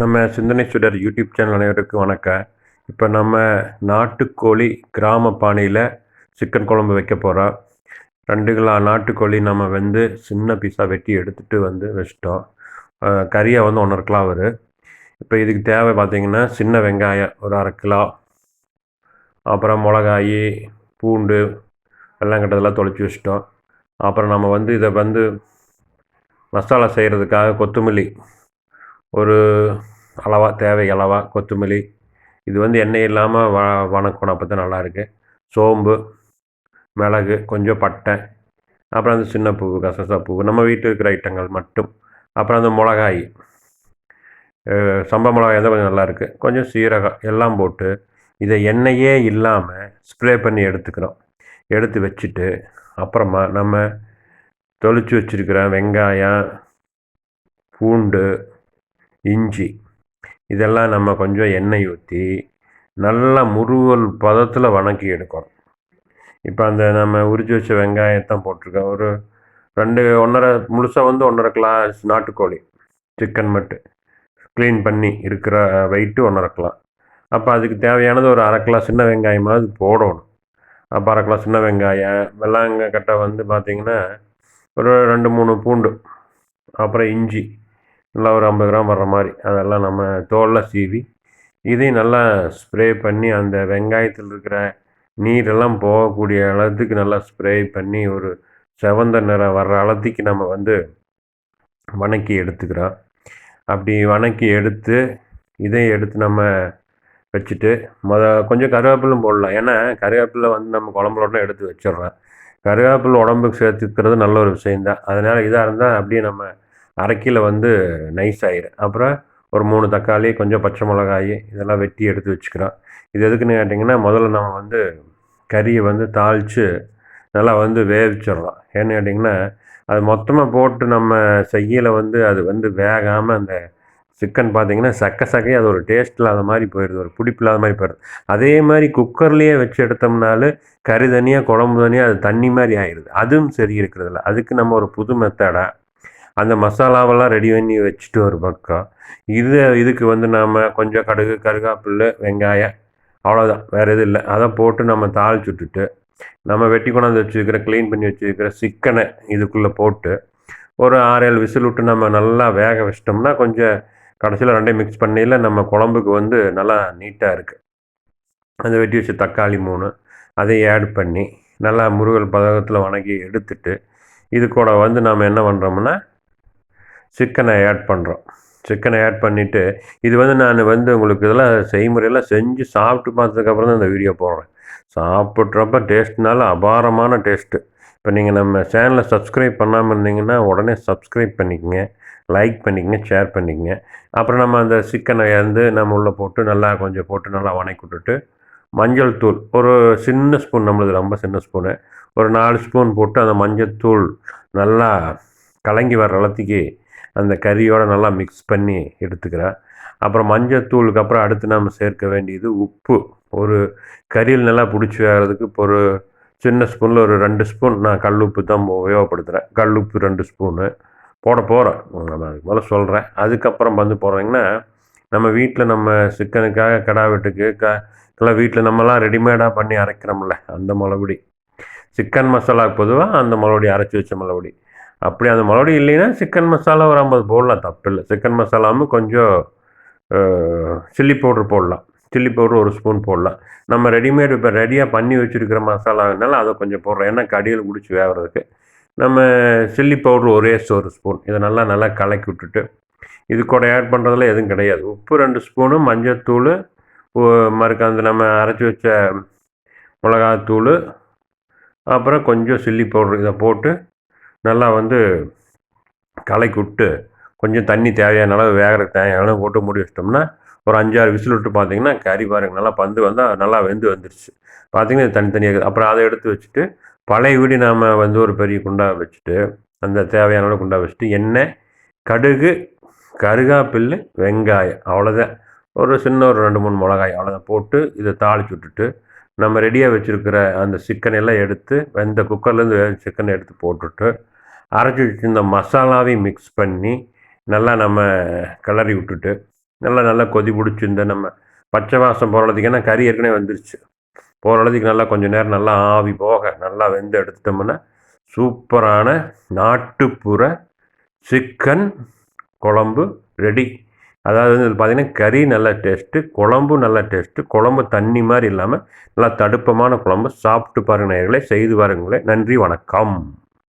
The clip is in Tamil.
நம்ம சிந்தனை சுடர் யூடியூப் சேனல் அனைவருக்கும் வணக்கம். இப்போ நம்ம நாட்டுக்கோழி கிராம பாணியில் சிக்கன் குழம்பு வைக்க போகிறோம் ரெண்டு கிலோ நாட்டுக்கோழி நம்ம வந்து சின்ன பீஸாக வெட்டி எடுத்துகிட்டு வந்து வச்சிட்டோம். கறியை வந்து ஒன்றரை கிலோ வரும் இப்போ இதுக்கு தேவை பார்த்திங்கன்னா சின்ன வெங்காயம் ஒரு அரை கிலோ. அப்புறம் மிளகாய் பூண்டு வெள்ளம் கட்டதெல்லாம் தொலைச்சி வச்சிட்டோம். அப்புறம் நம்ம வந்து இதை வந்து மசாலா செய்கிறதுக்காக கொத்தமல்லி ஒரு அளவாக தேவை அளவாக கொத்தமல்லி. இது வந்து எண்ணெய் இல்லாமல் வ வணக்கணும். அப்போ தான் நல்லாயிருக்கு. சோம்பு மிளகு கொஞ்சம் பட்டை அப்புறம் அந்த சின்ன பூ கசசா பூ நம்ம வீட்டில் இருக்கிற ஐட்டங்கள் மட்டும். அப்புறம் அந்த மிளகாய். சம்பா மிளகாய் தான் கொஞ்சம் நல்லாயிருக்கு. கொஞ்சம் சீரகம் எல்லாம் போட்டு இதை எண்ணெயே இல்லாமல் ஸ்ப்ரே பண்ணி எடுத்துக்கிறோம். எடுத்து வச்சுட்டு அப்புறமா நம்ம தொளிச்சு வச்சுருக்கிற வெங்காயம் பூண்டு இஞ்சி. இதெல்லாம் நம்ம கொஞ்சம் எண்ணெய் ஊற்றி நல்லா முருவல் பதத்தில் வணக்கி எடுக்கணும். இப்போ அந்த நம்ம உரிச்சு வச்ச வெங்காயத்தான் போட்டிருக்கோம் ஒரு ரெண்டு ஒன்றரை முழுசாக வந்து ஒன்றரை கிளாஸ் நாட்டுக்கோழி சிக்கன் மட்டும். க்ளீன் பண்ணி இருக்கிற வெயிட்டு ஒன்றரை கிளாஸ் அப்போ அதுக்கு தேவையானது ஒரு அரை கிலோ சின்ன வெங்காயமாவது போடணும். அப்போ அரை கிலோ சின்ன வெங்காயம் வெள்ளாங்க கட்டை வந்து பார்த்திங்கன்னா ஒரு ரெண்டு மூணு பூண்டு அப்புறம் இஞ்சி. நல்லா ஒரு ஐம்பது கிராம் வர்ற மாதிரி. அதெல்லாம் நம்ம தோலில் சீவி இதையும் நல்லா ஸ்ப்ரே பண்ணி அந்த வெங்காயத்தில் இருக்கிற நீரெல்லாம் போகக்கூடிய அளத்துக்கு நல்லா ஸ்ப்ரே பண்ணி ஒரு செவந்த நிறம் வர்ற அளத்துக்கு நம்ம வந்து வணக்கி எடுத்துக்கிறோம். அப்படி வணக்கி எடுத்து இதையும் எடுத்து நம்ம வச்சுட்டு மொத கொஞ்சம் கருவேப்பிலும் போடலாம். ஏன்னா கருவேப்பிலை வந்து நம்ம குழம்புலோட எடுத்து வச்சிடுறோம். கருவேப்பிலை உடம்புக்கு சேர்த்துக்கிறது நல்ல ஒரு விஷயந்தான் அதனால் இதாக இருந்தால் அப்படியே நம்ம அரைக்கில வந்து நைஸ் ஆயிரும். அப்புறம் ஒரு மூணு தக்காளி கொஞ்சம் பச்சை மிளகாய் இதெல்லாம் வெட்டி எடுத்து வச்சுக்கிறோம். இது எதுக்குன்னு கேட்டிங்கன்னா முதல்ல நம்ம வந்து கறியை வந்து தாளித்து நல்லா வந்து வேவிச்சிடுறோம் ஏன்னு கேட்டிங்கன்னா அது மொத்தமாக போட்டு நம்ம செய்யலை வந்து அது வந்து வேகாமல் அந்த சிக்கன் பார்த்திங்கன்னா சக்க சக்கையாக அது ஒரு டேஸ்ட் இல்லாத மாதிரி போயிடுது. ஒரு பிடிப்பு இல்லாத மாதிரி போயிடுது. அதே மாதிரி குக்கர்லேயே வச்சு எடுத்தோம்னாலும் கறி தனியாக குழம்பு தனியாக அது தண்ணி மாதிரி ஆயிடுது. அதுவும் சரி இருக்கிறதில்ல. அதுக்கு நம்ம ஒரு புது மெத்தடாக அந்த மசாலாவெல்லாம் ரெடி பண்ணி வச்சுட்டு ஒரு பக்கம். இது இதுக்கு வந்து நாம் கொஞ்சம் கடுகு கருகாப்பில் வெங்காயம் அவ்வளோதான் வேறு எதுவும் இல்லை. அதை போட்டு நம்ம தாளிச்சு விட்டுட்டு நம்ம வெட்டி கொண்டாந்து வச்சுருக்கிற க்ளீன் பண்ணி வச்சுருக்கிற சிக்கனை இதுக்குள்ளே போட்டு ஒரு ஆறு ஏழு விசில் விட்டு நம்ம நல்லா வேக வச்சிட்டோம்னா கொஞ்சம் கடைசியில் ரெண்டையும் மிக்ஸ் பண்ணையில் நம்ம குழம்புக்கு வந்து நல்லா நீட்டாக இருக்குது அந்த வெட்டி வச்ச தக்காளி மூணு அதையும் ஆட் பண்ணி நல்லா முருகல் பதகத்தில் வணக்கி எடுத்துட்டு இது கூட வந்து நாம் என்ன பண்ணுறோம்னா சிக்கனை ஆட் பண்ணுறோம் சிக்கனை ஆட் பண்ணிவிட்டு இது வந்து நான் வந்து உங்களுக்கு இதெல்லாம் செய்முறையெல்லாம் செஞ்சு சாப்பிட்டு பார்த்ததுக்கப்புறம் தான் இந்த வீடியோ போடுறேன். சாப்பிட்றப்ப டேஸ்ட்னால அபாரமான டேஸ்ட்டு இப்போ நீங்கள் நம்ம சேனலை சப்ஸ்கிரைப் பண்ணாமல் இருந்தீங்கன்னா உடனே சப்ஸ்கிரைப் பண்ணிக்கங்க லைக் பண்ணிக்கங்க ஷேர் பண்ணிக்கங்க. அப்புறம் நம்ம அந்த சிக்கனை வந்து நம்ம உள்ளே போட்டு நல்லா கொஞ்சம் போட்டு நல்லா வணக்கி விட்டுட்டு மஞ்சள் தூள் ஒரு சின்ன ஸ்பூன் நம்மளது ரொம்ப சின்ன ஸ்பூனு ஒரு நாலு ஸ்பூன் போட்டு அந்த மஞ்சள் தூள் நல்லா கலங்கி வர அளத்துக்கு அந்த கறியோடு நல்லா மிக்ஸ் பண்ணி எடுத்துக்கிறேன். அப்புறம் மஞ்சள் தூளுக்கு அப்புறம் அடுத்து நம்ம சேர்க்க வேண்டியது உப்பு. ஒரு கறியில் நல்லா பிடிச்சி வேகிறதுக்கு இப்போ ஒரு சின்ன ஸ்பூனில் ஒரு ரெண்டு ஸ்பூன் நான் கல் உப்பு தான் உபயோகப்படுத்துகிறேன் கல் உப்பு ரெண்டு ஸ்பூனு போட போகிறேன் நான் அதுக்கு மேலே சொல்கிறேன் அதுக்கப்புறம் வந்து போகிறீங்கன்னா நம்ம வீட்டில் நம்ம சிக்கனுக்காக கடா வெட்டுக்கு க எல்லாம் வீட்டில் நம்மலாம் ரெடிமேடாக பண்ணி அரைக்கிறோம்ல அந்த மொளபடி சிக்கன் மசாலாவுக்கு பொதுவாக அந்த மொளபடி அரைச்சி வச்ச மொளபடி அப்படி அந்த மறுபடியும் இல்லைன்னா சிக்கன் மசாலா ஒரு ஐம்பது போடலாம் தப்பு இல்லை. சிக்கன் மசாலாவும் கொஞ்சம் சில்லி பவுட்ரு போடலாம். சில்லி பவுட்ரு ஒரு ஸ்பூன் போடலாம். நம்ம ரெடிமேட் இப்போ ரெடியாக பண்ணி வச்சுருக்கிற மசாலானால அதை கொஞ்சம் போடுறோம். ஏன்னா கடியில் குடிச்சு வேகிறதுக்கு. நம்ம சில்லி பவுட்ரு ஒரே ஒரு ஸ்பூன். இதை நல்லா நல்லா கலக்கி விட்டுட்டு இது கூட ஆட் பண்ணுறதுல எதுவும் கிடையாது. உப்பு ரெண்டு ஸ்பூனு மஞ்சத்தூள் மறுக்க அந்த நம்ம அரைச்சி வச்ச மிளகாத்தூள் அப்புறம் கொஞ்சம் சில்லி பவுட்ரு இதை போட்டு நல்லா வந்து கலைக்கு விட்டு கொஞ்சம் தண்ணி தேவையான அளவு வேகிற தேவையான அளவு போட்டு மூடி வச்சிட்டோம்னா ஒரு அஞ்சாறு விசில் விட்டு பார்த்தீங்கன்னா கறி பாருங்க நல்லா பந்து வந்தால் நல்லா வெந்து வந்துருச்சு. பார்த்தீங்கன்னா தனித்தனியாக இருக்குது. அப்புறம் அதை எடுத்து வச்சுட்டு பழைய வீடு நாம் வந்து ஒரு பெரிய குண்டா வச்சுட்டு அந்த தேவையான அளவு குண்டா வச்சுட்டு எண்ணெய் கடுகு கருகாப்பில்லு வெங்காயம் அவ்வளோதான் ஒரு சின்ன ஒரு ரெண்டு மூணு மிளகாய் அவ்வளோதான் போட்டு இதை தாளிச்சு விட்டுட்டு நம்ம ரெடியாக வச்சுருக்கிற அந்த சிக்கன் எல்லாம் எடுத்து வெந்த குக்கர்லேருந்து சிக்கனை எடுத்து போட்டுட்டு அரைச்சி வச்சுருந்த மசாலாவையும் மிக்ஸ் பண்ணி நல்லா நம்ம கிளறி விட்டுட்டு நல்லா நல்லா கொதி பிடிச்சி இந்த நம்ம பச்சை வாசம் போகிறதுக்கு ஏன்னா கறி ஏற்கனவே வந்துருச்சு. போகிறதுக்கு நல்லா கொஞ்சம் நேரம் நல்லா ஆவி போக நல்லா வெந்து எடுத்துட்டோம்னா சூப்பரான நாட்டுப்புற சிக்கன் குழம்பு ரெடி அதாவது வந்து பார்த்திங்கன்னா கறி நல்ல டேஸ்ட்டு குழம்பு நல்ல டேஸ்ட்டு குழம்பு தண்ணி மாதிரி இல்லாமல் நல்லா தடுப்பமான குழம்பு. சாப்பிட்டு பாருங்க நேர்களே செய்து பாருங்களே. நன்றி வணக்கம்.